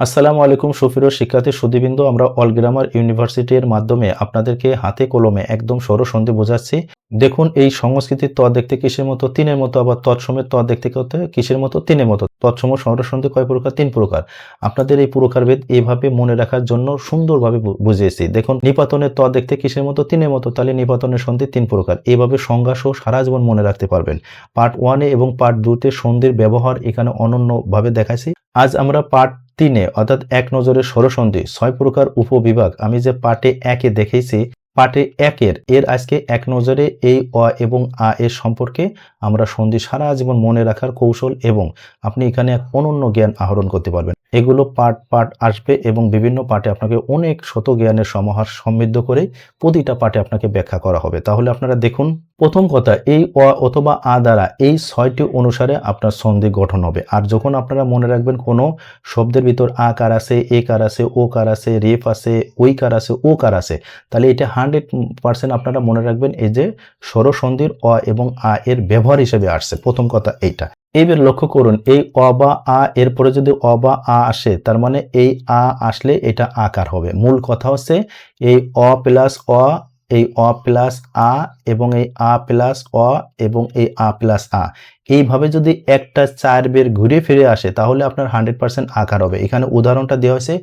আসসালামু আলাইকুম সুফিরো শিক্ষার্থী সুদীবিন্দু আমরা অল গ্রামার ইউনিভার্সিটির মাধ্যমে আপনাদেরকে হাতে কলমে একদম সরসন্ধি বোঝাচ্ছি। দেখুন, এই সংস্কৃতির ত দেখতে কিসের মতো? তিনের মতো, আবার তৎসমের ত দেখতে করতে কিসের মতো? তিনের মতো। তৎসম, সরসন্ধি কয় প্রকার? তিন প্রকার। আপনাদের এই প্রকারভেদ এইভাবে মনে রাখার জন্য সুন্দরভাবে বুঝিয়েছি। দেখুন, নিপাতনের ত দেখতে কিসের মতো? তিনের মতো। তাহলে নিপাতনের সন্ধি তিন প্রকার। এইভাবে সংজ্ঞা সহ সারা জীবন মনে রাখতে পারবেন। পার্ট ওয়ানে এবং পার্ট দুতে সন্ধির ব্যবহার এখানে অনন্যভাবে দেখাইছি। আজ আমরা পার্ট তিনে, অর্থাৎ এক নজরে ষোড়সন্ধি ছয় প্রকার উপবিভাগ। আমি যে পাটে একে দেখেছি পাটে একের এর আজকে এক নজরে এই অ এবং আ এর সম্পর্কে আমরা সন্ধি সারা জীবন মনে রাখার কৌশল এবং আপনি এখানে এক অনন্য জ্ঞান আহরণ করতে পারবেন। এগুলো পার্ট পার্ট আসবে এবং বিভিন্ন পার্টে আপনাকে অনেক শত জ্ঞানের সমাহার সমৃদ্ধ করে প্রতিটা পার্টে আপনাকে ব্যাখ্যা করা হবে। তাহলে আপনারা দেখুন, প্রথম কথা, এই অ অথবা আ দ্বারা এই ছয়টি অনুসারে আপনার সন্ধি গঠন হবে। আর যখন আপনারা মনে রাখবেন কোনো শব্দের ভিতর আ কার আছে, এ কার আছে, ও কার আছে, রেফ আছে, ওই কার আছে, ও কার আছে, তাহলে এটা হান্ড্রেড পার্সেন্ট আপনারা মনে রাখবেন এই যে স্বরসন্ধির অ এবং আ এর ব্যবহার হিসেবে আসছে। প্রথম কথা এইটা। এইবার লক্ষ্য করুন, এই অ বা আ এরপরে যদি অ বা আ আসে, তার মানে এই আ আসলে এটা আকার হবে। মূল কথা হচ্ছে এই অ প্লাস অ, এই অ প্লাস আ এবং এই আ প্লাস অ এবং এই আ প্লাস আ। এইভাবে যদি একটা চার বের ঘুরে ফিরে আসে, তাহলে আপনার হান্ড্রেড পার্সেন্ট আকার হবে। এখানে উদাহরণটা দেওয়া হয়েছে,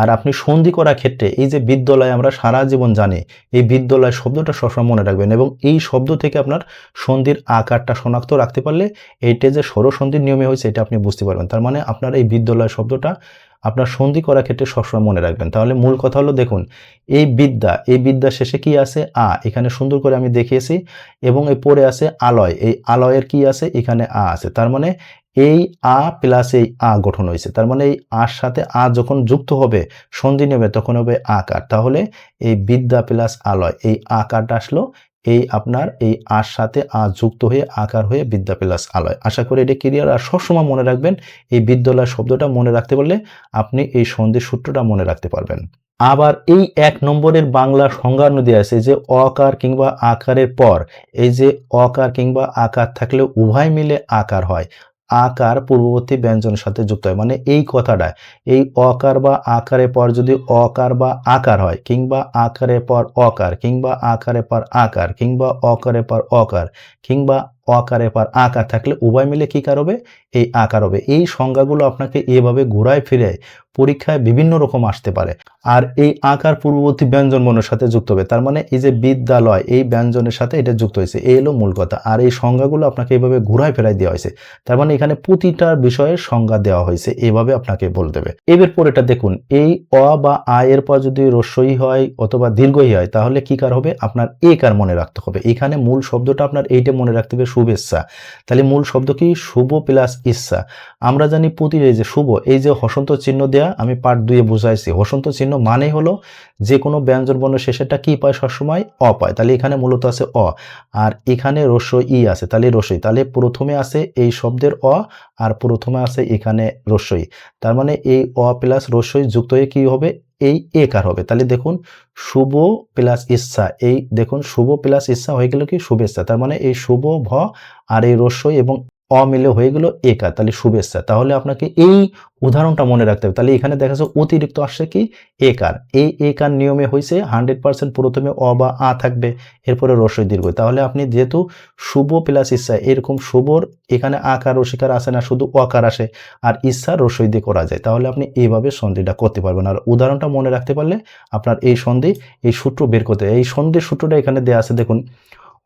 আর আপনি সন্ধি করার ক্ষেত্রে এই যে বিদ্যালয় আমরা সারা জীবন জানি, এই বিদ্যালয় শব্দটা সবসময় মনে রাখবেন এবং এই শব্দ থেকে আপনার সন্ধির আকারটা শনাক্ত রাখতে পারলে, এইটা যে সরসন্ধির নিয়মে হয়েছে, এটা আপনি বুঝতে পারবেন। তার মানে আপনার এই বিদ্যালয় শব্দটা আপনার সন্ধি করার ক্ষেত্রে সবসময় মনে রাখবেন। তাহলে মূল কথা হলো দেখুন, এই বিদ্যা এই বিদ্যা শেষে কি আছে? আ, এখানে সুন্দর করে আমি দেখিয়েছি এবং এই পরে আছে আলয়। এই আলয়ের কি আছে? এখানে আ আছে। তার মানে এই আ প্লাস এই আ গঠন হয়েছে। তার মানে এই আর সাথে আ যখন যুক্ত হবে, সন্ধি নেবে, তখন হবে আকার। তাহলে এই বিদ্যা প্লাস আলয়, এই আকারটা আসলো এই আপনার এই আর সাথে আ যুক্ত হয়ে আকার হয়ে বিদ্যা প্লাস আলয়। আশা করি এটা ক্লিয়ার আর সবসময় মনে রাখবেন, এই বিদ্যালয় শব্দটা মনে রাখতে পারলে আপনি এই সন্ধির সূত্রটা মনে রাখতে পারবেন। আবার এই এক নম্বরের বাংলা সংজ্ঞা নদী আছে যে অকার কিংবা আকারের পর, এই যে অকার কিংবা আকার থাকলে উভয় মিলে আকার হয়। আকার পূর্ববর্তী ব্যঞ্জনের সাথে যুক্ত হয়। মানে এই কথাটা, এই অকার বা আকারের পর যদি অকার বা আকার হয়, কিংবা আকারের পর অকার, কিংবা আকারের পর আকার, কিংবা অকারের পর অকার, কিংবা অকারের পর আকার থাকলে উভয় মিলে কি কার হবে এই আকার হবে। এই সংজ্ঞাগুলো আপনাকে এভাবে ঘুরায় ফিরে পরীক্ষায় বিভিন্ন রকম আসতে পারে। আর এই আকার পূর্ববর্তী ব্যঞ্জন বর্ণের সাথে যুক্ত হবে। তার মানে এই যে বিদ্যালয়, এই ব্যঞ্জনের সাথে এটা যুক্ত হয়েছে। এই হলো মূল কথা। আর এই সংজ্ঞাগুলো আপনাকে এভাবে ঘুরায় ফেরাই দেওয়া হয়েছে। তার মানে এখানে প্রতিটা বিষয়ে সংজ্ঞা দেওয়া হয়েছে। এভাবে আপনাকে বলে দেবে। এবার পরেটা দেখুন। এই অ বা আ এর পর যদি রস্যই হয় অথবা দীর্ঘই হয়, তাহলে কি কার হবে? আপনার এ কার মনে রাখতে হবে। এখানে মূল শব্দটা আপনার এইটা মনে রাখতে হবে শুভেচ্ছা। তাহলে মূল শব্দ কি? শুভ প্লাস ইচ্ছা। আমরা জানি প্রতি এই যে শুভ। এই যে হসন্ত চিহ্ন দেয়া, আমি পার্ট দুয়ে বুঝাইছি। হসন্ত চিহ্ন মানে হলো যে কোনো ব্যঞ্জন বর্ণ শেষেরটা কি পায় সবসময়? অ পায়। তাহলে এখানে মূলত আছে অ। আর এখানে রস্য ই আছে। তাহলে রসই তাহলে প্রথমে আছে এই শব্দের অ আর প্রথমে আছে এখানে রস্যই। তার মানে এই অ প্লাস রস্যই যুক্ত হয়ে কি হবে? এই এ কার হবে? তাহলে দেখুন, শুভ প্লাস ইচ্ছা, এই দেখুন, শুভ প্লাস ইচ্ছা হয়ে গেল কি? শুভেচ্ছা তার মানে এই শুভ, ভ, আর এই রস্যই এবং অ মিলে হয়ে গেল একার তাহলে শুভেচ্ছা। তাহলে আপনাকে এই উদাহরণটা মনে রাখতে হবে। তাহলে এখানে দেখা যাচ্ছে অতিরিক্ত আসছে কি? একার। এই একার নিয়মে হয়েছে হান্ড্রেড পার্সেন্ট প্রথমে অ বা আ থাকবে, এরপরে রসই দীর্ঘ। তাহলে আপনি যেহেতু শুভ প্লাস ইচ্ছা, এরকম শুভর এখানে আকার রসিকার আসে না, শুধু অকার আসে আর ইচ্ছা রসই দিয়ে করা যায়। তাহলে আপনি এইভাবে সন্ধিটা করতে পারবেন। আর উদাহরণটা মনে রাখতে পারলে আপনার এই সন্ধি, এই সূত্র বের করতে এই সন্ধির সূত্রটা এখানে দেওয়া আছে। দেখুন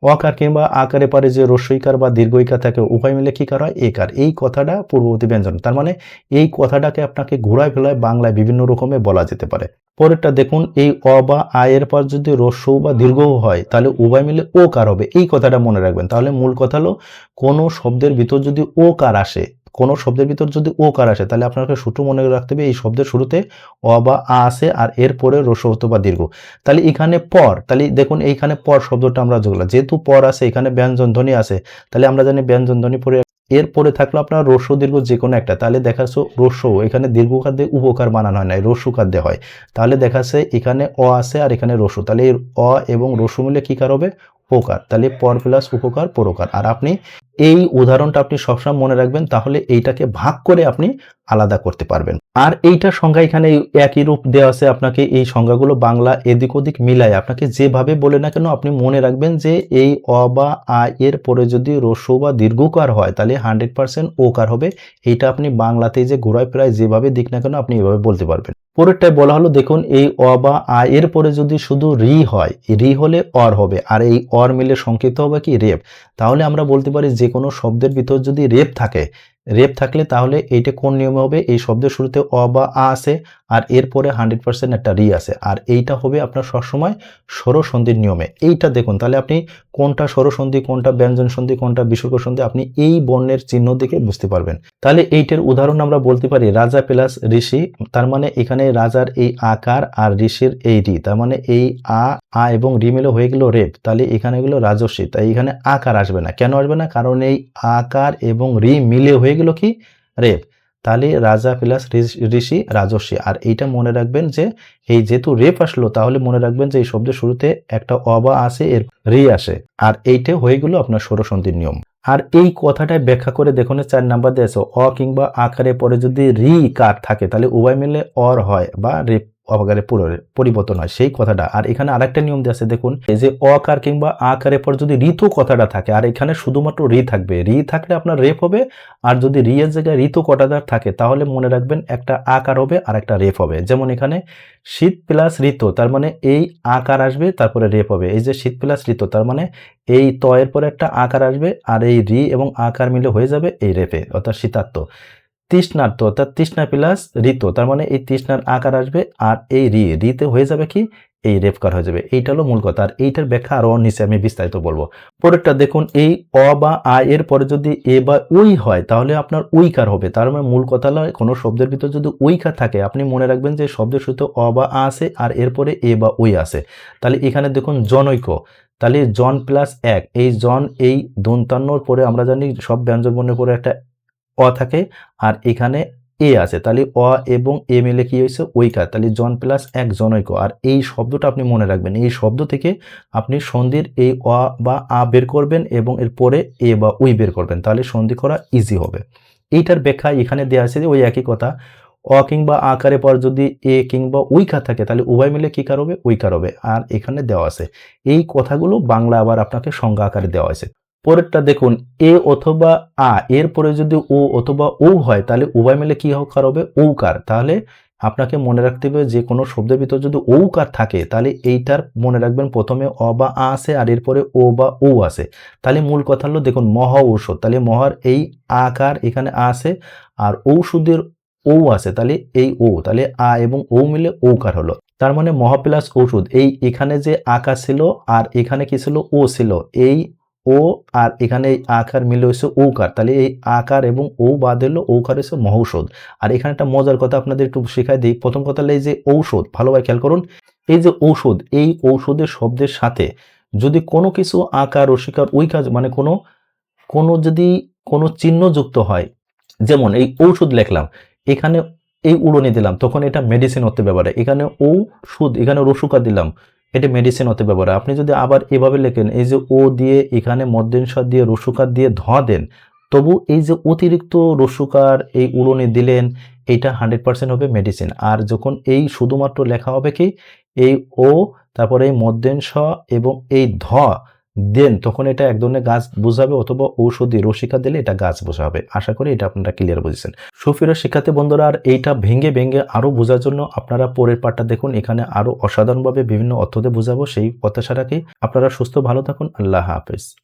অকার কিংবা আকারে পারে যে রস্বইকার বা দীর্ঘইকার থাকে উভয় মিলে কী কার হয়? একার এই কথাটা পূর্ববর্তী ব্যঞ্জন। তার মানে এই কথাটাকে আপনাকে ঘোরায় ফেলায় বাংলায় বিভিন্ন রকমে বলা যেতে পারে। পরেরটা দেখুন, এই অ বা আয়ের পর যদি রস্য বা দীর্ঘ হয়, তাহলে উভয় মিলে ও কার হবে? এই কথাটা মনে রাখবেন। তাহলে মূল কথা হলো, কোনো শব্দের ভিতর যদি ও কার আসে কোনো শব্দের ভিতর যদি ও কার আসে, তাহলে আপনাকে সূত্র মনে রাখতে হবে, এই শব্দের শুরুতে অ বা আ আসে আর এরপরে রস্য হতো বা দীর্ঘ। তাহলে এখানে পর, তাহলে দেখুন এইখানে পর শব্দটা আমরা যোগলাম যেহেতু পর আছে, এখানে ব্যঞ্জন ধ্বনি আছে, তাহলে আমরা জানি ব্যঞ্জন ধ্বনি পরে এরপরে থাকল আপনার রস্য দীর্ঘ যে কোনো একটা। তাহলে দেখা যাচ্ছে রস্য এখানে দীর্ঘ খাদ্যে উপকার বানানো হয় না রস্যকার খাদ্যে হয়। তাহলে দেখাচ্ছে এখানে অ আছে আর এখানে রসু তাহলে অ এবং রসু মিলে কি কার হবে? উপকার, তাহলে পর প্লাস উপকার, পরকার। আর আপনি এই উদাহরণটা আপনি সবসময় মনে রাখবেন, তাহলে এইটাকে ভাগ করে আপনি আলাদা করতে পারবেন। আর এইটার সংজ্ঞা এখানে একই রূপ দেওয়া আছে আপনাকে, এই সংজ্ঞাগুলো বাংলা এদিক ওদিক মিলায়। আপনাকে যেভাবে বলে না কেন, আপনি মনে রাখবেন যে এই অ বা আ এর পরে যদি রস্য বা দীর্ঘকার হয়, তাহলে হান্ড্রেড পার্সেন্ট ওকার হবে। এইটা আপনি বাংলাতে যে ঘোরায় প্রায় যেভাবে দিক না কেন, আপনি এভাবে বলতে পারবেন। পরেরটায় বলা হলো, দেখুন, এই অ বা আ এর পরে যদি শুধু রি হয় রি হলে অর হবে, আর এই অর মিলে সংকেত হবে কি রেপ? তাহলে আমরা বলতে পারি যে কোনো শব্দের ভিতর যদি রেপ থাকে রেপ থাকলে তাহলে এইটা কোন নিয়মে হবে? এই শব্দের শুরুতে অ বা আ আছে আর এরপরে হান্ড্রেড পার্সেন্ট একটা রি আছে। আর এইটা হবে আপনার সবসময় স্বরসন্ধির নিয়মে। এইটা দেখুন, তাহলে আপনি কোনটা স্বরসন্ধি, কোনটা ব্যঞ্জন সন্ধি কোনটা বিসর্গ সন্ধি আপনি এই বর্ণের চিহ্ন দেখে বুঝতে পারবেন। তাহলে এইটার উদাহরণ আমরা বলতে পারি রাজা প্লাস ঋষি, তার মানে এখানে রাজার এই আকার আর ঋষির এই রি, তার মানে এই আ আ এবং রি মিলে হয়ে গেল রেপ। তাহলে এখানে গেল রাজস্বী তাই এখানে আকার আসবে না। কেন আসবে না? কারণ এই আকার এবং রি মিলে হয়ে গেল কি? রেপ তাহলে রাজা প্লাস ঋষি রাজস্বী আর এইটা মনে রাখবেন যে, এই যেহেতু রেপ আসলো, তাহলে মনে রাখবেন যে, এই শব্দের শুরুতে একটা অবা আসে, এর রি আসে। আর এইটা হয়ে গেল আপনার ষোড়সন্ধির নিয়ম। আর এই কথাটায় ব্যাখ্যা করে দেখুন, চার নাম্বার দিয়েছে অ কিংবা আকারে পরে যদি রি কার থাকে, তাহলে উভয় মিলে অর হয় বা রেপ অবকারে পরিবর্তন হয়। সেই কথাটা। আর এখানে আরেকটা নিয়ম দিয়ে আছে, দেখুন, এই যে অকার কিংবা আকারের পর যদি ঋতু কথাটা থাকে, আর এখানে শুধুমাত্র রি থাকবে। রি থাকলে আপনার রেপ হবে, আর যদি রি এর জায়গায় ঋতু কটাদার থাকে, তাহলে মনে রাখবেন একটা আকার হবে আর একটা রেপ হবে। যেমন এখানে শীত প্লাস ঋতু, তার মানে এই আকার আসবে, তারপরে রেপ হবে। এই যে শীত প্লাস ঋতু, তার মানে এই তয়ের পরে একটা আকার আসবে, আর এই রি এবং আকার মিলে হয়ে যাবে এই রেপে, অর্থাৎ শীতার্থ। তৃষ্ণার্থ অর্থাৎ তৃষ্ণা প্লাস ঋত, তার মানে এই তৃষ্ণার আকার আসবে আর এই রি, রিতে হয়ে যাবে কি? এই রেপকার হয়ে যাবে। এইটা হলো মূল কথা। আর এইটার ব্যাখ্যা আরও নিচে আমি বিস্তারিত বলব। পরেরটা দেখুন, এই অ বা আ এর পরে যদি এ বা উই হয়, তাহলে আপনার উইকার হবে। তার মানে মূল কথা হলো কোনো শব্দের ভিতর যদি উইকার থাকে, আপনি মনে রাখবেন যে শব্দের শুধু অ বা আ আছে আর এরপরে এ বা উই আছে। তাহলে এখানে দেখুন জনৈক। তাহলে জন প্লাস এক, এই জন, এই দন্তান্নর পরে আমরা জানি সব ব্যঞ্জন বর্ণের পরে একটা অ থাকে আর এখানে এ আছে। তাহলে অ এবং এ মিলে কি হয়েছে? ঐকার। তাহলে জন প্লাস এক জনৈক। আর এই শব্দটা আপনি মনে রাখবেন, এই শব্দ থেকে আপনি সন্ধির এই অ বা আ বের করবেন এবং এর পরে এ বা উই বের করবেন। তাহলে সন্ধি করা ইজি হবে। এইটার ব্যাখ্যা এখানে দেওয়া আছে যে ওই একই কথা। অ কিংবা আকারে পর যদি এ কিংবা উইকার থাকে, তাহলে উভয় মিলে কী কার হবে? উইকার হবে। আর এখানে দেওয়া আছে। এই কথাগুলো বাংলা আবার আপনাকে সংজ্ঞা আকারে দেওয়া আছে পরেরটা দেখুন, এ অথবা আ এর পরে যদি ও অথবা ও হয়, তাহলে উভয় মিলে কি হকার হবে? ঔকার। তাহলে আপনাকে মনে রাখতে হবে, যে কোনো শব্দের ভিতর যদি ঔকার থাকে, তাহলে এইটার মনে রাখবেন প্রথমে অ বা আ আসে আর এরপরে ও বা ও আসে তাহলে মূল কথা হলো, দেখুন, মহা ঔষধ। তাহলে মহার এই আকার এখানে আসে আর ঔষধের ও আছে, তাহলে এই ও তাহলে আ এবং ও মিলে ওকার হলো। তার মানে মহা প্লাস ঔষধ। এই এখানে যে আকার ছিল, আর এখানে কি ছিল? ও ছিল। এই ও আর এখানে এই আকার মিলে হয়েছে ঔকার। তাহলে এই আকার এবং ও বাদ এলো ঔকার হচ্ছে মহৌষধ। আর এখানে একটা মজার কথা আপনাদের একটু শেখাই দিই। প্রথম কথা হলো এই যে ঔষধ ভালোভাবে খেয়াল করুন। এই যে ঔষধ, এই ঔষধের শব্দের সাথে যদি কোনো কিছু আকার রসিকার ওই কাজ মানে কোনো কোনো যদি কোনো চিহ্ন যুক্ত হয়, যেমন এই ঔষধ লেখলাম, এখানে এই উড়নি দিলাম, তখন এটা মেডিসিন হতে ব্যবহার এখানে সুদ এখানে রসুকা দিলাম এটা মেডিসিন হতে ব্যবহার আপনি যদি আবার এভাবে লেখেন, এই যে ও দিয়ে এখানে মদ্যেনসার দিয়ে রসুকার দিয়ে ধোঁয়া দেন, তবু এই যে অতিরিক্ত রসুকার এই উড়নে দিলেন, এইটা হান্ড্রেড পার্সেন্ট হবে মেডিসিন আর যখন এই শুধুমাত্র লেখা হবে কি, এই ও তারপরে এই মধ্যেনস এবং এই ধ দেন তখন এটা এক ধরনের গাছ বোঝাবে অথবা ঔষধি রসিকা দিলে এটা গাছ বোঝাবে। আশা করি এটা আপনারা ক্লিয়ার বুঝেছেন। সুফিরা শিক্ষার্থী বন্ধুরা, আর এইটা ভেঙে ভেঙে আরও বোঝার জন্য আপনারা পরের পাঠটা দেখুন। এখানে আরও অসাধারণভাবে বিভিন্ন অর্থতে বোঝাবো। সেই প্রত্যাশা আপনারা সুস্থ, ভালো থাকুন। আল্লাহ হাফেজ।